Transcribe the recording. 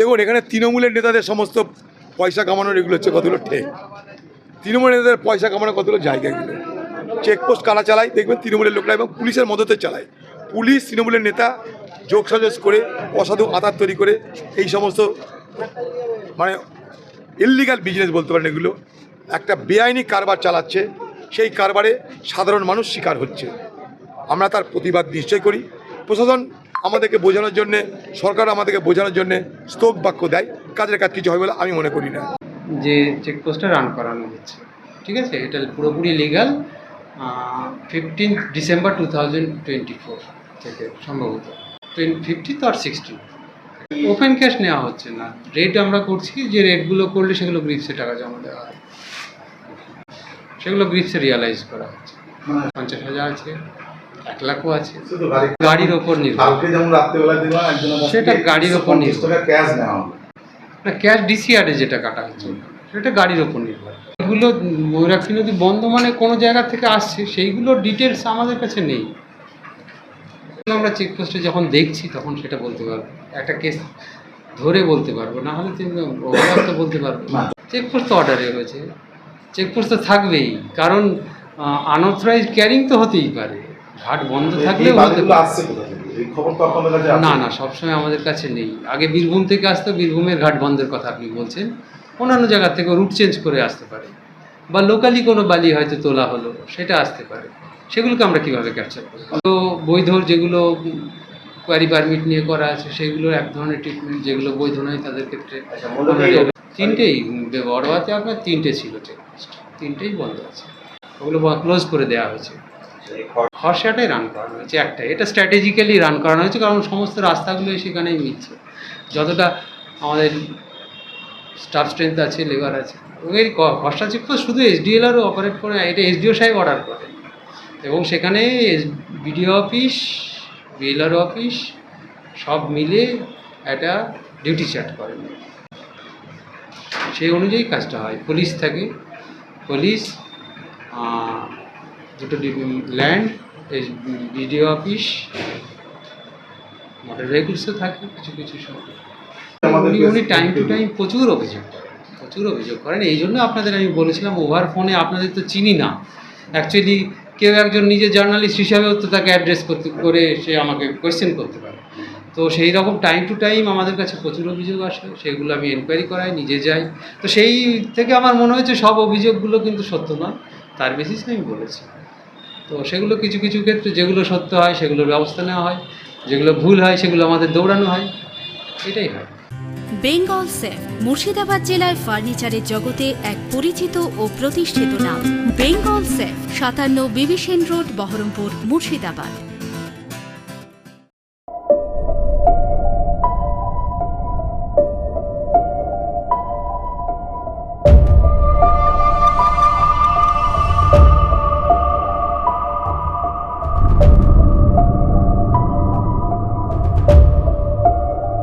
দেখুন, এখানে তৃণমূলের নেতাদের সমস্ত পয়সা কামানোর এগুলো হচ্ছে কতগুলো ঠেক। তৃণমূলের নেতাদের পয়সা কামানোর কতগুলো জায়গা এগুলো। চেকপোস্ট কারা চালায়? দেখবেন তৃণমূলের লোকরা এবং পুলিশের মদতে চালায়। পুলিশ তৃণমূলের নেতা যোগ করে, অসাধু আধার তৈরি করে, এই সমস্ত মানে ইললিগাল বিজনেস বলতে পারেন এগুলো। একটা বেআইনি কারবার চালাচ্ছে, সেই কারবারে সাধারণ মানুষ শিকার হচ্ছে। আমরা তার প্রতিবাদ নিশ্চয় করি। প্রশাসন আমাদেরকে বোঝানোর জন্যে, সরকার আমাদেরকে বোঝানোর জন্যে স্তোক বাক্য দেয়। কাজের কাজ কিছু হয় বলে আমি মনে করি না। যে চেকপোস্টটা রান করানো হচ্ছে, ঠিক আছে? এটা পুরোপুরি legal fifteen December two thousand twenty four থেকে সম্ভবত। ফিফটিন্থ আর সিক্সটিন ওপেন ক্যাশ নেওয়া হচ্ছে না। রেট আমরা করছি যে রেটগুলো করলে সেগুলো গ্রিপসে টাকা জমা দেওয়া হয়। সেগুলো গ্রিপসে রিয়ালাইজ করা হচ্ছে। পঞ্চাশ হাজার আছে। এক লাখও আছে। গাড়ির ওপর কালকে যেমন রাত্রেবেলা দিলাম একজন সেটা গাড়ির ওপর নির্ভর। ক্যাশ নেওয়া হলো না ক্যাশ ডিসিআরে যেটা কাটা হচ্ছে সেটা গাড়ির ওপর নির্ভর। এগুলো ময়ূরাক্ষী নদী বন্ধ মানে কোনো জায়গা থেকে আসছে সেইগুলোর ডিটেলস আমাদের কাছে নেই। আমরা চেকপোস্টে যখন দেখছি তখন সেটা বলতে পারব। একটা কেস ধরে বলতে পারব না হলে ওভার তো বলতে পারব। চেকপোস্ট তো অর্ডারে হয়েছে চেকপোস্ট তো থাকবেই কারণ আনঅথরাইজ ক্যারিং তো হতেই পারে। ঘাট বন্ধ এই থাকলেও হতে পারে। আসছে কোথা থেকে? এই খবর তো আপনাদের কাছে আছে? না না সবসময় আমাদের কাছে নেই। আগে বীরভূম থেকে আসতো বীরভূমের ঘাট বন্ধের কথা আপনি বলছেন। অন্যান্য জায়গা থেকে রুট চেঞ্জ করে আসতে পারে। বা লোকালি কোনো বালি হয়তো তোলা হলো সেটা আসতে পারে। সেগুলোকে আমরা কীভাবে ক্যাপচার করব? তো বৈধ যেগুলো কোয়ারি পারমিট নিয়ে করা আছে সেগুলোর এক ধরনের ট্রিটমেন্ট যেগুলো বৈধ নয় তাদের ক্ষেত্রে আচ্ছা, তিনটেই বড়োয়াতে আপনার তিনটে ছিল চেকপোস্ট তিনটেই বন্ধ আছে। ওগুলো ক্লোজ করে দেওয়া হয়েছে। খরসাটাই রান করানো হয়েছে একটাই। এটা স্ট্র্যাটেজিক্যালি রান করানো হয়েছে, কারণ সমস্ত রাস্তাগুলো সেখানেই মিলছে। যতটা আমাদের স্টাফ স্ট্রেংথ আছে লেবার আছে ওই ক- খরসা চেক তো শুধু এসডিএলআরও অপারেট করে এটা এসডিও সাহেব অর্ডার করে। এবং সেখানে বিডিও অফিস বিএলআর অফিস সব মিলে একটা ডিউটি চার্ট করেন সেই অনুযায়ী কাজটা হয়। পুলিশ থাকে। পুলিশ দুটো ল্যান্ড বিডিও অফিস মোটর ভেহিকলসও থাকে কিছু কিছু সময় উনি উনি টাইম টু টাইম প্রচুর অভিযোগ প্রচুর অভিযোগ করেন। এই জন্য আপনাদের আমি বলেছিলাম ওভার ফোনে আপনাদের তো চিনি না। অ্যাকচুয়ালি কেউ একজন নিজে জার্নালিস্ট হিসাবেও তো তাকে অ্যাড্রেস করতে করে সে আমাকে কোয়েশ্চেন করতে পারে। তো সেই রকম টাইম টু টাইম আমাদের কাছে প্রচুর অভিযোগ আসে সেগুলো আমি এনকোয়ারি করাই নিজে যাই। তো সেই থেকে আমার মনে হয়েছে সব অভিযোগগুলো কিন্তু সত্য নয় তার বেসিসে আমি বলেছি। তো সেগুলো কিছু কিছু ক্ষেত্রে যেগুলো সত্য হয়, সেগুলোর ব্যবস্থা নেওয়া হয়। যেগুলো ভুল হয়, সেগুলো আমাদের দৌড়ানো হয়। এটাই হয়। বেঙ্গল সেফ, মুর্শিদাবাদ জেলায় ফার্নিচারের জগতে এক পরিচিত ও প্রতিষ্ঠিত নাম। বেঙ্গল সেফ, সাতান্ন বিবিসেন রোড, বহরমপুর, মুর্শিদাবাদ।